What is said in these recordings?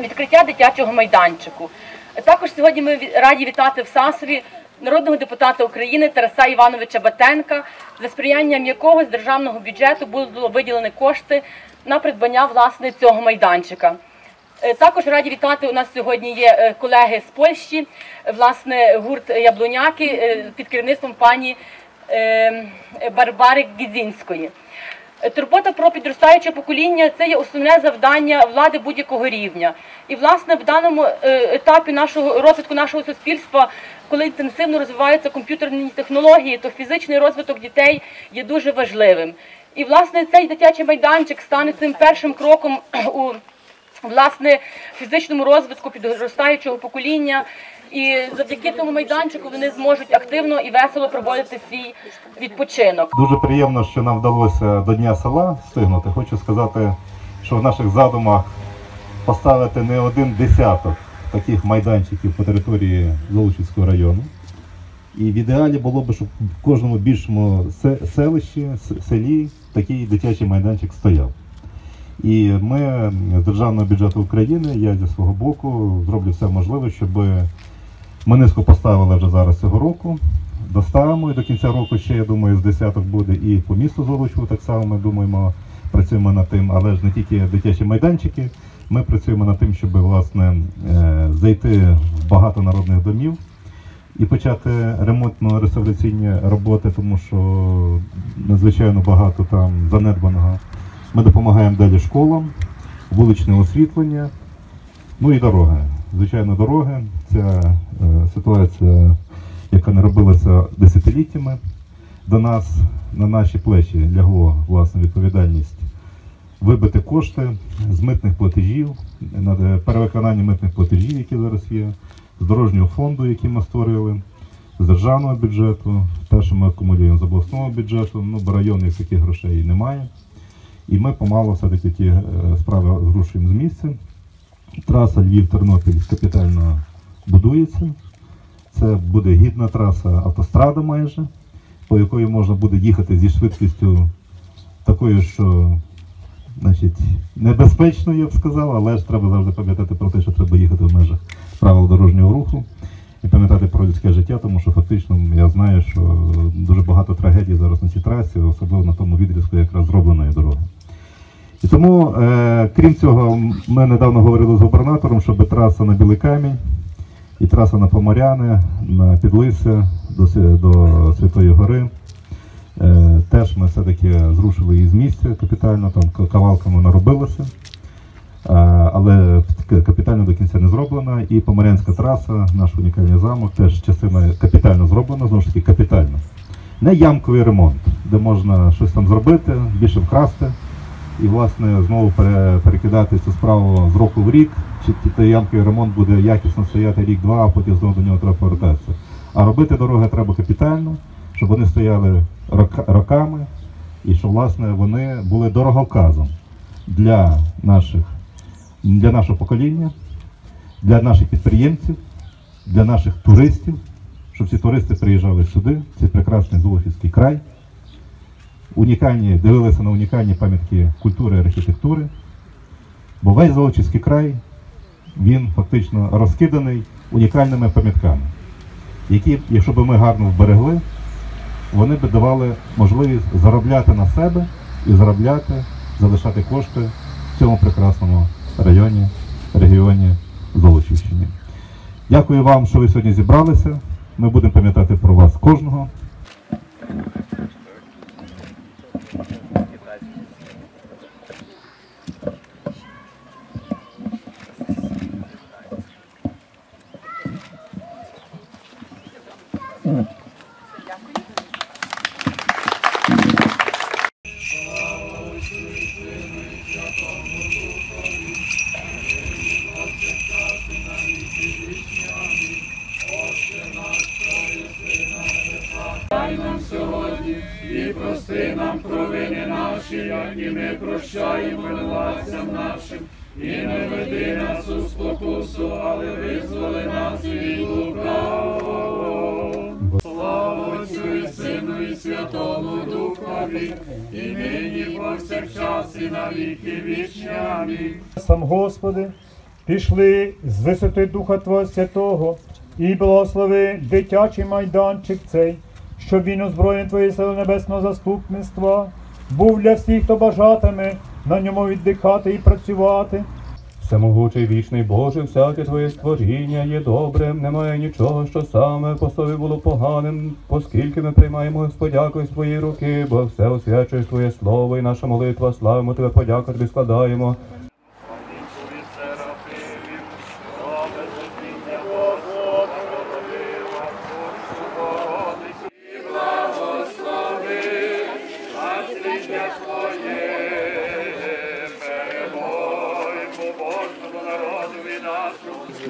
відкриття дитячого майданчику. Також сьогодні ми раді вітати в Сасові народного депутата України Тараса Івановича Батенка, за сприянням якого з державного бюджету було виділені кошти на придбання власне цього майданчика. Е, Також раді вітати. У нас сьогодні є е, колеги з Польщі, е, власне, гурт Яблуняки під керівництвом пані е, Барбари Гідзінської. Е, Турбота про підростаюче покоління це є основне завдання влади будь-якого рівня. І власне в даному е, етапі нашого розвитку нашого суспільства, коли інтенсивно розвиваються комп'ютерні технології, то фізичний розвиток дітей є дуже важливим. І власне цей дитячий майданчик стане цим першим кроком у власне фізичному розвитку підростаючого покоління. І завдяки цьому майданчику вони зможуть активно і весело проводити свій відпочинок. Дуже приємно, що нам вдалося до Дня села встигнути. Хочу сказати, що в наших задумах поставити не один десяток таких майданчиків по території Золочівського району. І в ідеалі було б, щоб в кожному більшому селищі, селі такий дитячий майданчик стояв. І ми з Державного бюджету України, я зі свого боку, зроблю все можливе, щоб ми низку поставили вже зараз цього року. Доставимо і до кінця року ще, я думаю, з десяток буде і по місту Золочу, так само ми думаємо, працюємо над тим, але ж не тільки дитячі майданчики. Ми працюємо над тим, щоб власне е, зайти в багато народних домів і почати ремонтно-реставраційні роботи, тому що надзвичайно багато там занедбаного. Ми допомагаємо далі школам, вуличне освітлення, ну і дороги. Звичайно, дороги. Ця е, ситуація, яка не робилася десятиліттями, до нас на наші плечі лягло власне відповідальність вибити кошти з митних платежів, е, перевиконання митних платежів, які зараз є, з дорожнього фонду, який ми створили, з державного бюджету, те, що ми акумулюємо з обласного бюджету, ну, бо районних таких грошей немає. І ми помало все-таки ті е, справи зрушуємо з місця. Траса Львів-Тернопіль капітально будується. Це буде гідна траса автострада майже, по якої можна буде їхати зі швидкістю такою, що значить, небезпечно, я б сказав, але ж треба завжди пам'ятати про те, що треба їхати в межах правил дорожнього руху і пам'ятати про людське життя, тому що фактично я знаю, що дуже багато трагедій зараз на цій трасі, особливо на тому відрізку якраз зробленої дороги. І тому, е, крім цього, ми недавно говорили з губернатором, щоб траса на Білий Камінь і траса на Поморяни, на Підлисся до, до Святої Гори. Е, теж ми все-таки зрушили її з місця капітально, там кавалками наробилося. Е, але капітально до кінця не зроблена. І Поморянська траса, наш унікальний замок, теж частина капітально зроблена, знову ж таки капітально. Не ямковий ремонт, де можна щось там зробити, більше вкрасти і власне знову перекидати цю справу з року в рік, чи той ямковий ремонт буде якісно стояти рік-два, а потім знову до нього треба повертатися. А робити дороги треба капітально, щоб вони стояли роками, і щоб власне вони були дороговказом для наших для нашого покоління, для наших підприємців, для наших туристів, щоб ці туристи приїжджали сюди, цей прекрасний Золочівський край, унікальні, дивилися на унікальні пам'ятки культури і архітектури. Бо весь Золочівський край, він фактично розкиданий унікальними пам'ятками, які, якщо б ми гарно вберегли, вони б давали можливість заробляти на себе і заробляти, залишати кошти в цьому прекрасному районі, регіоні Золочівщині. Дякую вам, що ви сьогодні зібралися. Ми будемо пам'ятати про вас кожного. 大丈夫です。Thank you. Ми прощаємо винуватцям нашим, і не веди нас у спокусу, але визволи нас від лукавого. Слава Отцю і Сину і Святому Духові, і нині, повсякчас, і на віки вічні. Амінь. сам Господи, пішли з висоти Духа Твого Святого і благослови дитячий майданчик цей, щоб він озброєний Твоєї сили небесного заступництва, був для всіх, хто бажатиме на ньому віддихати і працювати. Всемогучий вічний Боже, всяке твоє створіння є добрим, немає нічого, що саме по собі було поганим, оскільки ми приймаємо Господякою свої руки, бо все освячуєш Твоє слово і наша молитва, славимо тебе, подяку тобі складаємо.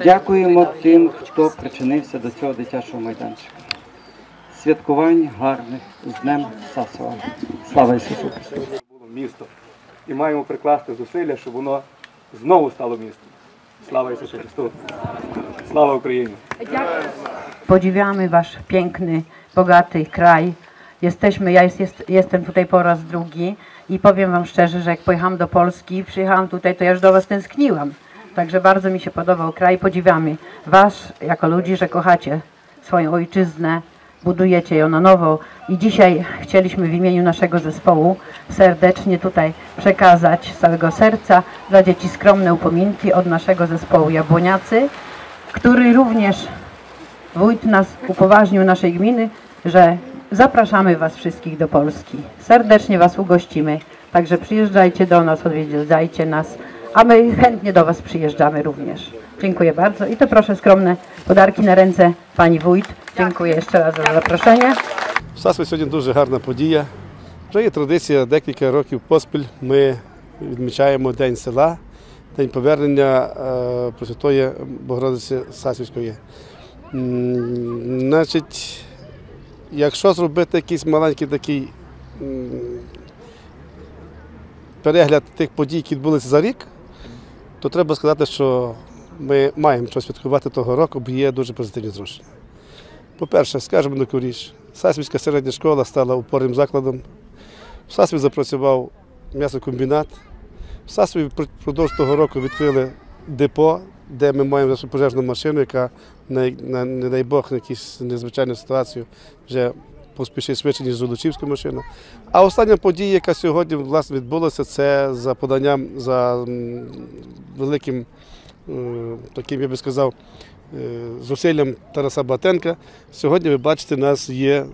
Дякуємо тим, хто причинився до цього дитячого майданчика. Святкувань гарних з Днем Сасова. Слава Ісусу Христу! було місто. І маємо прикласти зусилля, щоб воно знову стало містом. Слава Ісусу Христу! Слава Україні! Podziwiamy Wasz piękny, bogaty kraj. Jesteśmy, ja jest, jest, jestem tutaj po raz drugi i powiem Wam szczerze, że jak pojechałam do Polski przyjechałam tutaj, to ja już do Was tęskniłam. Także bardzo mi się podobał kraj. Podziwiamy Was jako ludzi, że kochacie swoją ojczyznę, budujecie ją na nowo. I dzisiaj chcieliśmy w imieniu naszego zespołu serdecznie tutaj przekazać z całego serca dla dzieci skromne upominki od naszego zespołu Jabłoniacy, który również Wójt nas upoważnił naszej gminy, że zapraszamy Was wszystkich do Polski. Serdecznie Was ugościmy, także przyjeżdżajcie do nas, odwiedzajcie nas, a my chętnie do Was przyjeżdżamy również. Dziękuję bardzo i to proszę skromne podarki na ręce Pani Wójt. Dziękuję jeszcze raz za zaproszenie. В Сасві сьогодні дуже гарна подія. Вже є традиція декілька років поспіль. Ми відмічаємо День села, День повернення е, Пресвятої Богородиці Сасвівської. М, Значить, якщо зробити якийсь маленький такий перегляд тих подій, які відбулися за рік, то треба сказати, що ми маємо що святкувати того року, бо є дуже позитивні зрушення. По-перше, скажемо на коріш, Сасвівська середня школа стала опорним закладом. В Сасві запрацював м'ясокомбінат. В Сасві впродовж того року відкрили депо, де ми маємо пожежну машину, яка, на, на, не дай Бог, на якусь незвичайну ситуацію вже поспішить швидше, ніж Золочівська машина. А остання подія, яка сьогодні власне відбулася, це за поданням за великим е, таким, я би сказав, е, зусиллям Тараса Батенка. Сьогодні ви бачите, у нас є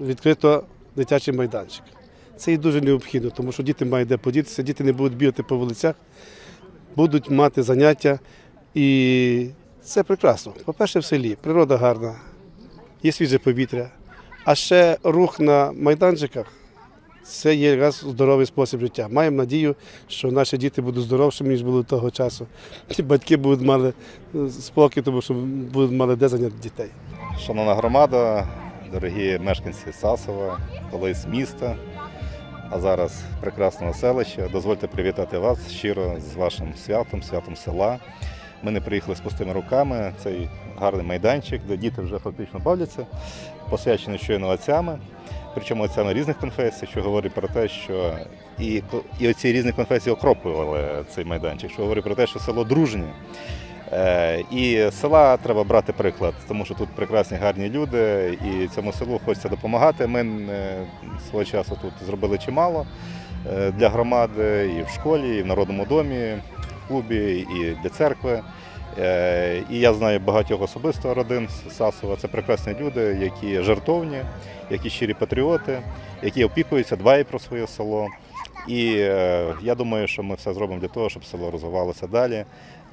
відкрито дитячий майданчик. Це і дуже необхідно, тому що діти мають де подітися, діти не будуть бігати по вулицях, будуть мати заняття. І це прекрасно. По-перше, в селі природа гарна, є свіже повітря. А ще рух на майданчиках це є якраз здоровий спосіб життя. Маємо надію, що наші діти будуть здоровшими, ніж були того часу. І батьки будуть мали е, спокій, тому що будуть мали де зайняти дітей. Шановна громада, дорогі мешканці Сасова, колись міста, а зараз прекрасного селища. Дозвольте привітати вас щиро з вашим святом, святом села. Ми не приїхали з пустими руками. Цей гарний майданчик, де діти вже фактично бавляться, посвячений щойно отцями, причому отцями різних конфесій, що говорить про те, що і, і оці різні конфесії окроплювали цей майданчик, що говорить про те, що село дружнє. Е, І села треба брати приклад, тому що тут прекрасні гарні люди, і цьому селу хочеться допомагати. Ми е, свого часу тут зробили чимало е, для громади і в школі, і в народному домі, в клубі, і для церкви. І я знаю багатьох особисто родин Сасова. Це прекрасні люди, які жертовні, які щирі патріоти, які опікуються, дбають про своє село. І е, я думаю, що ми все зробимо для того, щоб село розвивалося далі.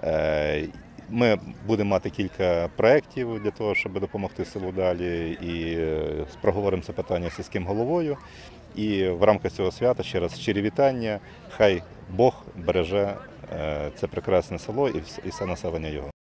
Е, Ми будемо мати кілька проєктів для того, щоб допомогти селу далі, і е, проговоримо це питання з сільським головою. І в рамках цього свята ще раз щирі вітання. Хай Бог береже це прекрасне село і все населення його.